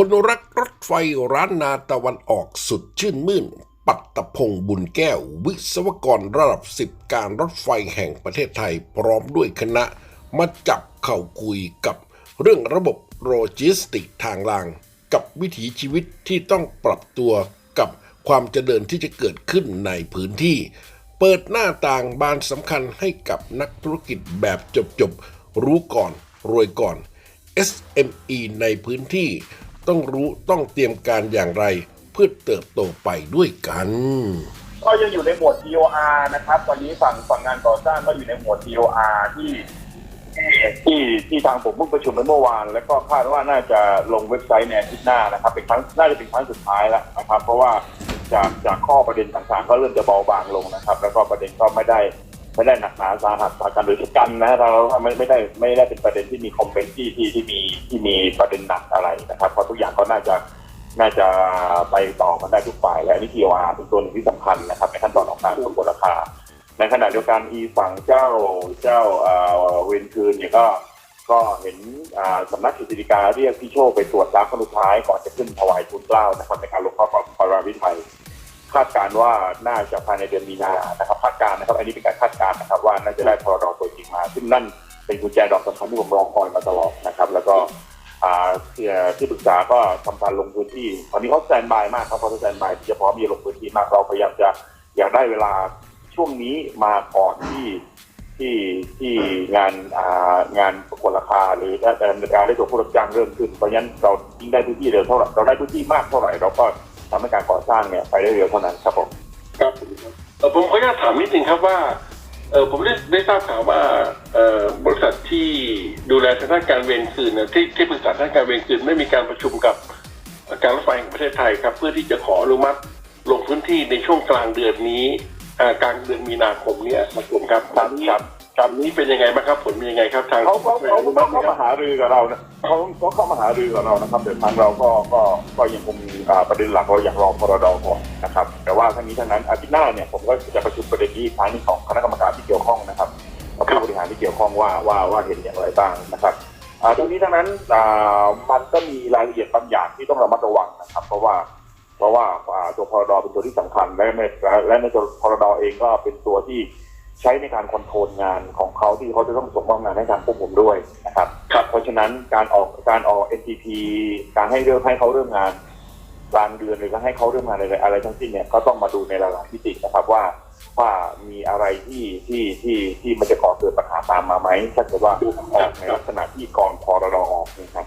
คนรักรถไฟร้านนาตะวันออกสุดชื่นมื่น ปัตตพงษ์บุญแก้ว วิศวกรระดับสิบการรถไฟแห่งประเทศไทยพร้อมด้วยคณะ มาจับเข่าคุยกับเรื่องระบบโลจิสติกทางราง กับวิถีชีวิตที่ต้องปรับตัวกับความเจริญที่จะเกิดขึ้นในพื้นที่ เปิดหน้าต่างบานสำคัญให้กับนักธุรกิจแบบจบๆ รู้ก่อน รวยก่อน SME ในพื้นที่ ต้องรู้ต้องเตรียมการอย่างไร เพื่อเติบโตไปด้วยกัน ก็ยังอยู่ในหมวด TOR นะครับตอนนี้ฝั่งฝั่งงานก่อสร้างก็อยู่ในหมวด TOR ที่ที่ที่ที่ทางผมเพิ่งประชุมไปเมื่อวาน แล้วก็คาดว่าน่าจะลงเว็บไซต์ในอาทิตย์หน้านะครับ เป็นครั้งน่าจะเป็นครั้งสุดท้ายแล้วนะครับ เพราะว่าจากจากข้อประเด็นต่างๆ ก็เริ่มจะเบาบางลงนะครับ แล้วก็ประเด็นก็ไม่ได้ ไม่ได้หนักหนาสาหัสสากันหรือชะกันนะเราไม่ไม่ได้ไม่ได้เป็นประเด็นที่มีคอมเมนต์ที่ที่ที่มีที่มีประเด็นหนักอะไรนะครับเพราะทุกอย่างก็น่าจะน่าจะไปต่อกันได้ทุกฝ่ายและอันนี่ TOR เป็นตัวหนึ่งที่สำคัญนะครับในขั้นตอนของการประกวดราคา ในขณะเดียวกันอีฝั่งเจ้าเจ้าเวรคืนเนี่ยก็ก็เห็นสำนักกิจการเรียกพี่โชคไปตรวจรับครั้งสุดท้ายก่อนจะขึ้นถวายทุนเกล้านะครับในการลงข้อปราวิไทย คาดการ์ว่าน่าจะภายในเดือนมีนานะครับคาดการ์นะครับ อันนี้เป็นการคาดการ์นะครับ ว่าน่าจะได้พรดตัวจริงมา ซึ่งนั่นเป็นกุญแจดอกสำคัญที่ผมรอคอยมาตลอดนะครับ แล้วก็อ่าที่ที่ปรึกษาก็ทำการลงพื้นที่ตอนนี้เขาแตนบายมากครับเขาแตนบายที่จะพร้อมที่จะลงพื้นที่มากเราพยายามจะอยากได้เวลาช่วงนี้มาก่อนที่ที่ที่งานางานประกวดราคาหรือการได้ตัวผู้รับจ้างเริ่มขึ้นเพราะฉะนั้นเรายิ่งได้พื้นที่เร็วเท่าไหร่เราได้พื้นที่มากเท่าไหร่เราก็ ทำให้การก่อสร้างเนี่ยไปได้เร็วเท่านั้นครับผมครับเอ่อผมขออนุญาตถามนิดนึงครับว่าเออผมได้ได้ทราบข่าวว่าเออบริษัทที่ดูแลทางด้านการเวรคืนนะที่ที่ปรึกษาทางการเวรคืนได้มีการประชุมกับการรถไฟแห่งประเทศไทยครับ เพื่อที่จะขออนุมัติลงพื้นที่ในช่วงกลางเดือนนี้อ่ากลางเดือนมีนาคมเนี่ยครับผมครับ ครับตอนนี้ครับตอนนี้เป็นยังไงบ้างครับผลเป็นยังไงครับทางเขาเขาเขาอนุเขามัติเข้าไหมคมารับหารือกับเรานะเขาเขาเข้ามาหารือกับเรานะครับแต่ทางเราก็ก็ก็ยังคงมีอ่าประเด็นหลักเราอยากรอพรดก่อนนะครับ แต่ว่าทั้งนี้ทั้งนั้นอาทิตย์หน้าเนี่ยผมก็จะประชุมประเด็นนี้อีกครั้งหนึงของคณะกรรมการที่เกี่ยวข้องนะครับกับผู้บริหารที่เกี่ยวข้องว่าว่าว่าเห็นอย่างไรบ้างนะครับอ่าทั้งนี้ทั้งนั้นอ่ามันก็มีรายละเอียดบางอย่างที่ต้องระมัดระวังนะครับ เพราะว่าเพราะว่าอ่าตัวพรดเป็นตัวที่สำคัญและในและในตัวพรดเองก็เป็นตัวที่ ใช้ในการคอนโทรลงานของเขาที่เขาจะต้องส่งมอบงานให้ทางพวกผมด้วยนะครับครับเพราะฉะนั้นการออกการออก NTP การให้เริ่มให้เขาเริ่มงานกลางเดือนหรือการให้เขาเริ่มงานอะไรอะไรทั้งสิ้นเนี่ยก็ต้องมาดูในหลายๆมิตินะครับว่าว่ามีอะไรที่ที่ที่ที่มันจะก่อเกิดปัญหาตามมาไหมถ้าเกิดว่าออกในลักษณะที่กองพรดออกนะครับ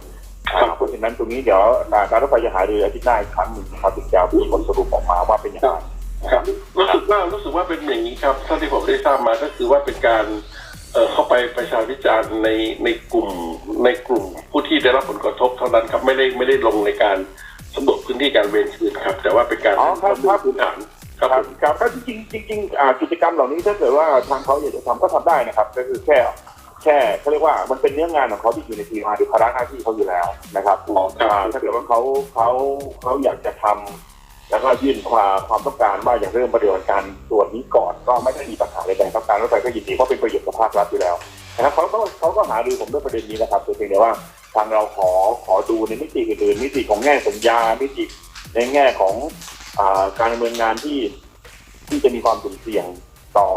อ่าเพราะฉะนั้นตรงนี้เดี๋ยวอ่าการรถไฟจะหารืออาทิตย์หน้าอีกครั้งหนึ่งนะครับถึงจะมีบทสรุปออกมาว่าเป็นอย่างไร ครับรู้สึกว่ารู้สึกว่าเป็นอย่างนี้ครับเท่าที่ผมได้ทราบมาก็คือว่าเป็นการเอ่อเข้าไปประชาวิจารณ์ในในกลุ่มในกลุ่มผู้ที่ได้รับผลกระทบเท่านั้นครับไม่ได้ไม่ได้ลงในการสำรวจพื้นที่การเวรคืนครับ แต่ว่าเป็นการอ๋อครับครับพื้นฐานครับคผรับมครับก็จริงๆจริงๆอ่ากิจกรรมเหล่านี้ถ้าเกิดว่าทางเขาอยากจะทำก็ทำได้นะครับ ก็คือแค่แค่เขาเรียกว่ามันเป็นเนื้องานของเขาที่อยู่ในทีมาหรือภาระหน้าที่เขาอยู่แล้วนะครับอ่าถ้าเกิดว่าเขาเขาเขาอยากจะทำ แล้วก็ยื่นความความต้องการว่าอยากเริ่มปฏิบัติการส่วนนี้ก่อนก็ไม่ได้มีปัญหาอะไรครับการรถไฟก็ยินดีเพราะเป็นประโยชน์กับภาครัฐอยู่แล้วนะครับเขาก็เขาก็หารือผมด้วยประเด็นนี้นะครับแต่เพียงแต่ว่าทางเราขอขอดูในมิติอื่นๆมิติของแง่สัญญามิติในแง่ของอ่าการดำเนินงานที่ ที่จะมีความสุ่มเสี่ยงต่อ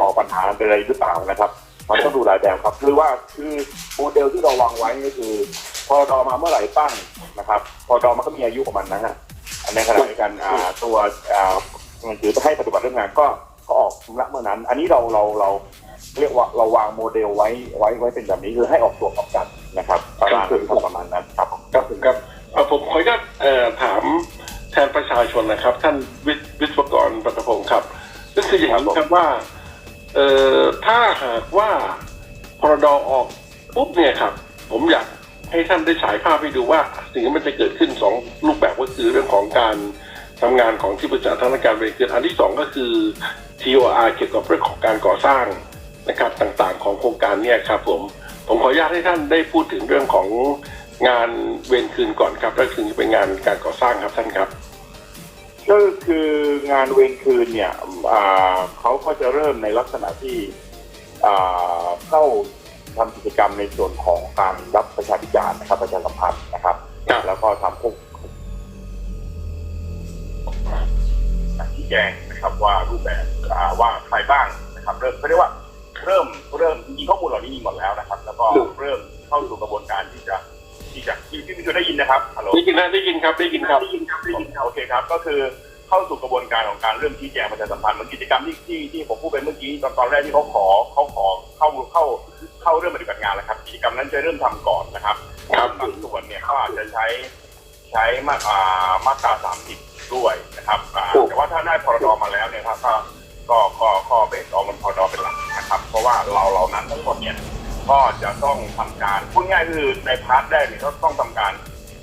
ต่อปัญหาอะไรหรือเปล่านะครับ มันต้องดูหลายแบบครับคือว่าคือโมเดลที่เราวางไว้ก็คือ พอดอมาเมื่อไหร่ตั้งนะครับ พอดอมันก็มีอายุของมันนะฮะอัน ในขณะเดียวกันอ่าตัวอ่ามันถือให้ปฏิบัติเรื่องงานก็ก็ออกชำระเมื่อนั้น อันนี้เราเราเราเรียกว่าเราวางโมเดลไว้ไว้ไว้เป็นแบบนี้คือให้ออกตัวกับกันนะครับประมาณประมาณนั้นครับครับผมครับเอ่อผมขออนุญาตเอ่อถามแทนประชาชนนะครับ ท่านวิศวิศวกรปัตพงศ์ครับ ก็คืออย่างนี้ครับว่าเอ่อถ้าหากว่าพรดออกปุ๊บเนี่ยครับ ผมอยาก ให้ท่านได้ฉายภาพให้ดูว่าสิ่งที่มันจะเกิดขึ้นสองรูปแบบก็คือเรื่องของการทำงานของที่ปรึกษาทางด้านการเวรคืนอันที่สองก็คือ TOR เกี่ยวกับเรื่องของการก่อสร้างนะครับต่างๆ ของโครงการเนี่ยครับผมผมขออนุญาตให้ท่านได้พูดถึงเรื่องของงานเวรคืนก่อนครับแล้วถึงจะเป็นงานการก่อสร้างครับท่านครับ ก็คืองานเวรคืนเนี่ยเขาก็จะเริ่มในลักษณะที่เข้า ทำกิจกรรมในส่วนของการรับประชาพิจารณ์นะครับประชาสัมพันธ์นะครับ ครับ แล้วก็ทำพวกชี้แจงนะครับว่ารูปแบบอ่าว่าใครบ้างนะครับเริ่มเขาเรียกว่าเริ่มเริ่มจริงๆข้อมูลเหล่านี้มีหมดแล้วนะครับ แล้วก็เริ่มเข้าสู่กระบวนการที่จะที่จะที่ที่พี่ชวนได้ยินนะครับฮัลโหล ได้ยินนะได้ยินครับได้ยินครับ ได้ยินครับได้ยินครับโอเคครับก็คือ เข้าสู่กระบวนการของการเริ่มชี้แจงประชาสัมพันธ์เหมือนกิจกรรมที่ที่ที่ผมพูดไปเมื่อกี้ตอนตอนแรกที่เขาขอเขาขอเข้าเข้าเข้าเริ่มปฏิบัติงานแล้วครับกิจกรรมนั้นจะเริ่มทำก่อนนะครับครับบางส่วนเนี่ยเขาอาจจะใช้ใช้มาอ่ามาตราสามสิบด้วยนะครับอ่าแต่ว่าถ้าได้พรดมาแล้วเนี่ยครับก็ก็ก็ก็เบสออกมันพรดเป็นหลักนะครับ เพราะว่าเราเรานั้นทั้งหมดเนี่ยก็จะต้องทำการพูดง่ายคือในพาร์ทแรกเนี่ยก็ต้องทำการ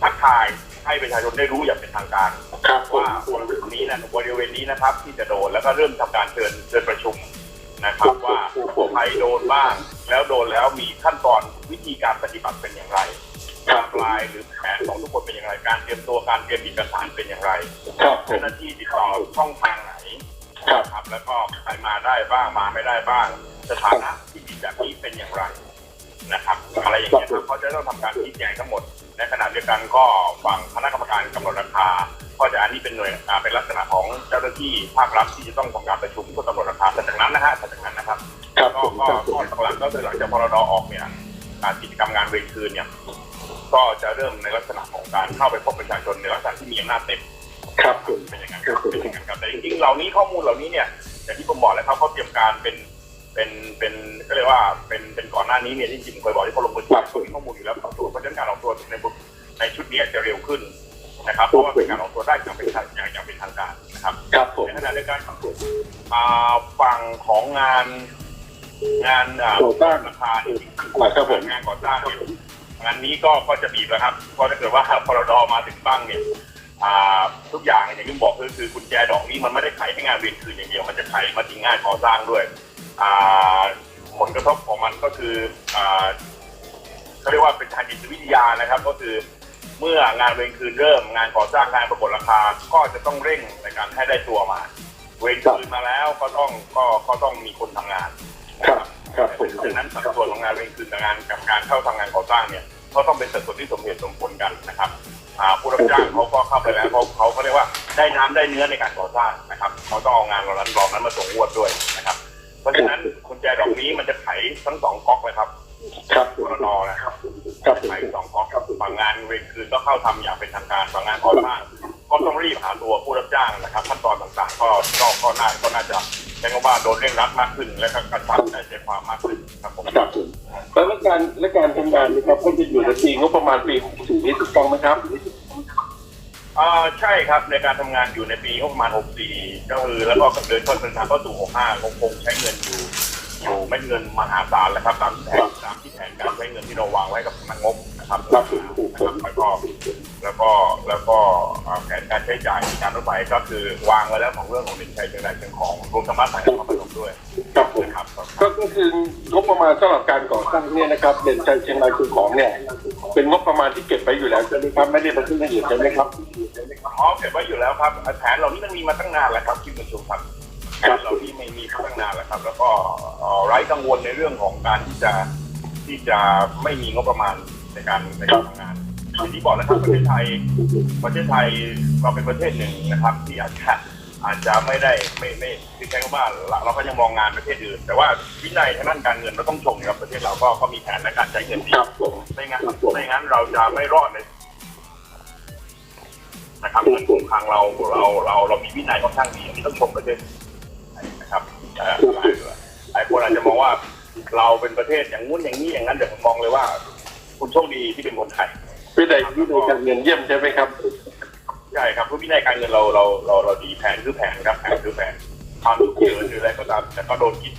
ทักทาย ให้ประชาชนได้รู้อย่างเป็นทางการครับผมว่าบริเวณนี้นะบริเวณนี้นะครับ ที่จะโดนแล้วก็เริ่มทำการเชิญเชิญประชุมนะครับว่าใครโดนบ้าง แล้วโดนแล้วมีขั้นตอนวิธีการปฏิบัติเป็นอย่างไรครักาบรปลายหรือแผนของทุกคนเป็นอย่างไร การเตรียมตัวการเตรียมเอกสารเป็นอย่างไรครับผเจ้ามหน้าที่ติดต่อช่องทางไหนครับครับแล้วก็ใครมาได้บ้างมาไม่ได้บ้าง สถานะที่มีแบบนี้เป็นอย่างไรนะครับ อะไรอย่างเงี้ยครับเขาจะต้องทำการชี้แจงทั้งหมด ในขณะเดียวกันก็ ฝั่งคณะกรรมการกำหนดราคา ก็จะอันนี้เป็นหน่วยอ่าเป็นลักษณะของเจ้าหน้าที่ภาครัฐที่จะต้องทำการประชุมเพื่อกำหนดราคาแต่จากนั้นนะฮะแต่จากนั้นนะครับครับก็ผมก็ครับผมก็หลังๆก็คือหลังจากพรดออกเนี่ยการกิจกรรมงานเวรคืนเนี่ยก็จะเริ่มในลักษณะของการเข้าไปพบประชาชนในลักษณะที่มีอำนาจเต็มครับผมเป็นอย่างนั้นครับเป็นอย่างนั้นครับแต่จริงๆเหล่านี้ข้อมูลเหล่านี้เนี่ยอย่างที่ผมบอกเลยครับเขาเตรียมการเป็นเป็นเป็นก็เรียกว่าเป็นเป็นก่อนหน้านี้เนี่ยที่จริงๆเคยบอกที่เขาลงพื้นที่เขามีข้อมูลอยู่แล้วตัวเพราะฉะนั้นการออกตัวใน ในชุดนี้จะเร็วขึ้นนะครับเพราะว่าเป็นการออกตัวได้อย่างเป็นทางอย่างอย่างเป็นทางการนะครับครับผมในขณะเดียวกันอ่าฝั่งของงาน งานอ่าก่อสร้างราคาที่อ่าครับผมงานก่อสร้างเนี่ยงานนี้ก็ก็จะบีบแล้วครับเพราะถ้าเกิดว่าพรดมาถึงบ้างเนี่ยอ่าทุกอย่างอย่างที่บอกคือคือกุญแจดอกนี้มันไม่ได้ไขให้งานเวียนคืนอย่างเดียวมันจะไขมาถึงงานก่อสร้างด้วยอ่าผลกระทบของมันก็คืออ่าเขาเรียกว่าเป็นทางจิตวิทยานะครับ ก็คือ เมื่องานเวรคืนเริ่มงานก่อสร้างงานประกวดราคาก็จะต้องเร่งในการให้ได้ตัวมา เวรคืนมาแล้วก็ต้องก็ก็ต้องมีคนทำงานครับครับผมดังนั้นสัดส่วนของงานเวรคืนกับงานกับการเข้าทำงานก่อสร้างเนี่ยก็ต้องเป็นสัดส่วนที่สมเหตุสมผลกันนะครับอ่าผู้รับจ้างเขาก็เข้าไปแล้วเขาเขาเขาเรียกว่าได้น้ำได้เนื้อในการก่อสร้างนะครับเขาต้องเอางานเหล่านั้นเหล่านั้นมาส่งงวดด้วยนะครับ เพราะฉะนั้นกุญแจดอกนี้มันจะไขทั้งสองก๊อกเลยครับครับผกมรนนะครับ ครับผมไขสองก๊อกครับฝั่งงานเวรคืนก็เข้าทำอย่างเป็นทางการฝั่งงานก่อสร้างก็ต้องรีบหาตัวผู้รับจ้างนะครับขั้นตอนต่างๆ ก็ก็ก็น่าก็น่าจะใช้คำว่าโดนเร่งรัดมากขึ้น และก็กระชับได้ใจความมากขึ้นครับผมครับผมแล้วการและการทำงานนะครับก็จะอยู่ในปีงบประมาณปี64นี้ถูกต้องไหมครับอ่าใช่ครับในการทำงานอยู่ในปีงบประมาณ 64 ก็คือแล้วก็เดินต้นเดินทางเข้าสู่ 65คงคงใช้เงินอยู่ อยู่ไม่เงินมหาศาลแล้วครับตามแผนตามที่แผนการใช้เงินที่เราวางไว้กับสำนักงบนะครับครับนะครับแล้วก็แล้วก็แล้วก็อ่าแผนการใช้จ่ายในการรถไฟก็คือวางไว้แล้วของเรื่องของเด็กชายเชียงรายเชียงของรวมทั้งบ้านสายนครพนมด้วยครับผมนะครับก็ก็คืองบประมาณสำหรับการก่อสร้างเนี่ยนะครับเด่นชัยเชียงรายคือของเนี่ยเป็นงบประมาณที่เก็บไว้อยู่แล้วใช่ไหมครับไม่ได้ไปขึ้นละเอียดใช่ไหมครับอ๋อเก็บไว้อยู่แล้วครับแผนเหล่านี้มันมีมาตั้งนานแล้วครับที่ประชุมครับครับเหล่านี้ไม่มีมาตั้งนานแล้วครับ แล้วก็เอ่อ ไร้กังวลในเรื่องของการที่จะที่จะไม่มีงบประมาณในการในการทำงานอย่างที่บอกแล้วครับประเทศไทยประเทศไทยเราเป็นประเทศหนึ่งนะครับ ที่อาจจะอาจจะไม่ได้ไม่ไม่คือใช้คำว่าเราเราก็ยังมองงานประเทศอื่น แต่ว่าวินัยทางด้านการเงินเราต้องชมครับประเทศเราก็ก็มีแผนในการใช้เงินดีครับไม่งั้นไม่งั้นเราจะไม่รอดเลยนะครับเงินคงคลังเราเราเราเรามีวินัยค่อนข้างดีอันนี้ต้องชมประเทศนะครับ หลายหลายคนอาจจะมองว่าเราเป็นประเทศอย่างงู้นอย่างนี้อย่างนั้นแต่ผมมองเลยว่า คุณโชคดีที่เป็นคนไทยวินัยวินัยการเงินเยี่ยมใช่ไหมครับใช่ครับเพราะวินัยการเงินเราเราเราเราดีแผนคือแผนครับแผนคือแผนความฉุกเฉินหรืออะไรก็ตามแต่ก็โดนคิด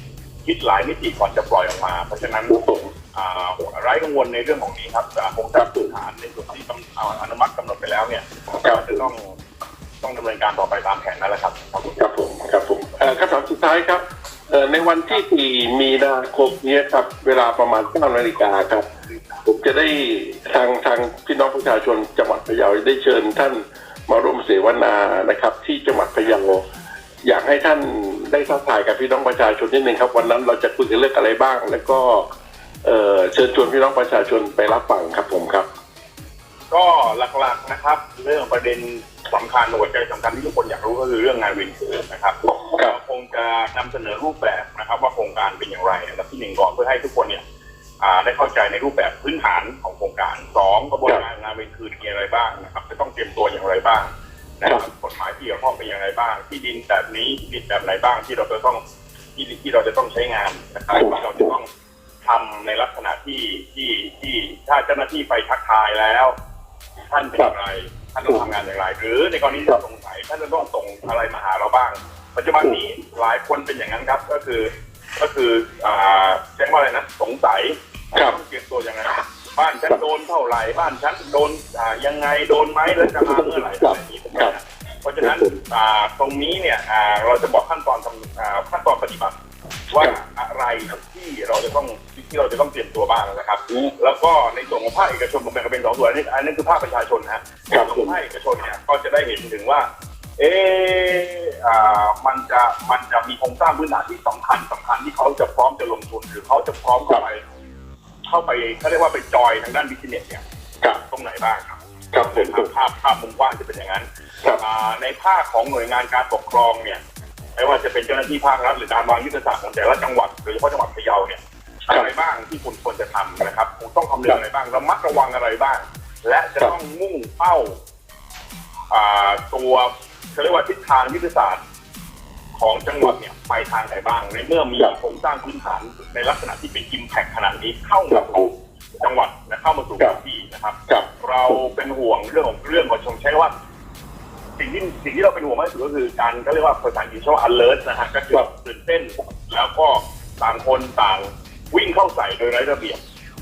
คิดหลายมิติก่อนจะปล่อยออกมา เพราะฉะนั้นครับผมอ่าไร้กังวลในเรื่องของนี้ครับแต่คงจะพื้นฐานในส่วนที่กำเอาอนุมัติกำหนดไปแล้วเนี่ยก็จะต้องต้องดำเนินการต่อไปตามแผนนั่นแหละครับ ครับผมครับผมครับผมเอ่อคำถามสุดท้ายครับเอ่อ ในวันที่ 4 มีนาคมนี้ครับ เวลาประมาณ 9 นาฬิกาครับ ผมจะได้ทางทางพี่น้องประชาชนจังหวัดพะเยาได้เชิญท่านมาร่วมเสวนานะครับ ที่จังหวัดพะเยาอยากให้ท่านได้ทักทายกับพี่น้องประชาชนนิดนึงครับ วันนั้นเราจะคุยกันเรื่องอะไรบ้าง แล้วก็เเชิญชวนพี่น้องประชาชนไปรับฟังครับผมครับ ก็หลักๆนะครับ เรื่องประเด็นสำคัญหัวใจสำคัญที่ทุกคนอยากรู้ก็คือเรื่องงานวินเทอร์นะครับ เราคงจะนำเสนอรูปแบบนะครับ ว่าโครงการเป็นอย่างไรอันดับที่หนึ่งก่อนเพื่อให้ทุกคนเนี่ยอ่าได้เข้าใจในรูปแบบพื้นฐานของโครงการสองกระบวนการงานวินคืนมีอะไรบ้างนะครับจะต้องเตรียมตัวอย่างไรบ้างนะครับกฎหมายที่เกี่ยวข้องเป็นอย่างไรบ้าง ที่ดินแบบนี้ที่ดินแบบไหนบ้างที่เราจะต้องที่ที่เราจะต้องใช้งานนะครับที่เราจะต้องทำในลักษณะที่ที่ที่ถ้าเจ้าหน้าที่ไปทักทายแล้ว ท่านเป็นอย่างไร ท่านต้องทำงานอย่างไร หรือในกรณีที่สงสัยท่านจะต้องส่งอะไรมาหาเราบ้าง ปัจจุบันนี้หลายคนเป็นอย่างนั้นครับ ก็คือ ก็คืออ่าใช้ว่าอะไรนะสงสัยครับต้องเตรียมตัวยังไงบ้านฉันโดนเท่าไหร่บ้านฉันโดนอ่ายังไงโดนไหมแล้วจะมาเมื่อไหร่อะไรอย่างนี้เป็นต้นนะเพราะฉะนั้นอ่าตรงนี้เนี่ยอ่าเราจะบอกขั้นตอนทำอ่าขั้นตอนปฏิบัติ ว่าอะไรที่เราจะต้องที่เราจะต้องเตรียมตัวบ้างนะครับ แล้วก็ในส่วนของภาคเอกชนผมแบ่งเป็นสองส่วนอันนี้อันนี้คือภาคประชาชนนะฮะครับในส่วนของภาคเอกชนเนี่ยก็จะได้เห็นถึงว่า เอออ่ามันจะมันจะมีโครงสร้างพื้นฐานที่สำคัญสำคัญที่เขาจะพร้อมจะลงทุนหรือเขาจะพร้อมเข้าไป เข้าไปเขาเรียกว่าไปจอยทางด้านบิสเนสเนี่ยครับตรงไหนบ้างครับครับผมภาพภาพภาพมุมกว้างจะเป็นอย่างนั้นครับอ่าในภาคของหน่วยงานการปกครองเนี่ยไม่ว่าจะเป็นเจ้าหน้าที่ภาครัฐหรือการวางยุทธศาสตร์ของแต่ละจังหวัดโดยเฉพาะจังหวัดพะเยาเนี่ยครับอะไรบ้างที่คุณควรจะทำนะครับคุณต้องคำนึงอะไรบ้างระมัดระวังอะไรบ้าง และจะครับต้องมุ่งเป้าอ่าตัว เขาเรียกว่าทิศทางยุทธศาสตร์ของจังหวัดเนี่ยไปทางไหนบ้าง ในเมื่อมีโครงสร้างพื้นฐานในลักษณะที่เป็นอิมแพคขนาดนี้เข้าครัมาบสู่จังหวัดและเข้ามาสู่ครับพื้นที่นะครับครับเราเป็นห่วงเรื่องของเรื่องของชงใช้ว่าสิ่งที่สิ่งที่เราเป็นห่วงมากที่สุดก็คือการก็เรียกว่าภาษาอังกฤษเรียกว่า alert นะฮะก็คือตื่นเต้นแล้วก็ต่างคนต่างวิ่งเข้าใส่โดยไร้ระเบียบ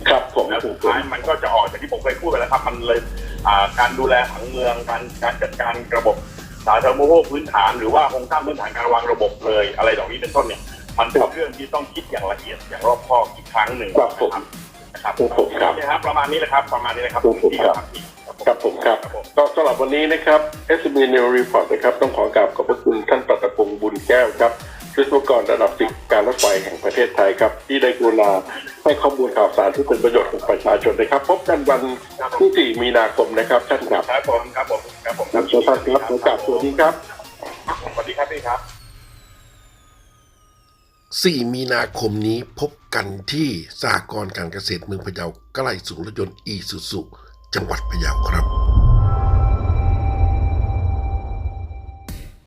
ครับผมแล้วสุดท้ายมันก็จะออกจากที่ผมเคยพูดไปแล้วครับ มันเลยอ่าการดูแลผังเมืองการการจัดการระบบ สาธารณูปโภคพื้นฐานหรือว่าโครงสร้างพื้นฐานการวางระบบเลย อะไรเหล่านี้เป็นต้นเนี่ย มันเป็นเรื่องที่ต้องคิดอย่างละเอียดอย่างรอบคอบอีกครั้งหนึ่งครับผมนะครับครับผมครับนี่ครับประมาณนี้แหละครับประมาณนี้แหละครับครับผมที่ครับทำผิดครับผมครับผมครับครับผมก็สำหรับวันนี้นะครับ SB New Report นะครับต้องขอกราบขอบพระคุณท่านปัตตพงศ์บุญแก้วครับ วิศวกรระดับสิบการรถไฟแห่งประเทศไทยครับ ที่ได้กรุณาให้ข้อมูลข่าวสารที่เป็นประโยชน์กับประชาชนนะครับ พบกันวันที่ 4 มีนาคมนะครับท่านครับครับผมครับผมครับผมครับท่านครับขอกราบสวัสดีครับสวัสดีครับพี่ครับ 4 มีนาคมนี้พบกันที่สหกรณ์การเกษตรเมืองพะเยาใกล้ศูนย์รถยนต์อีสุสุจังหวัดพะเยาครับ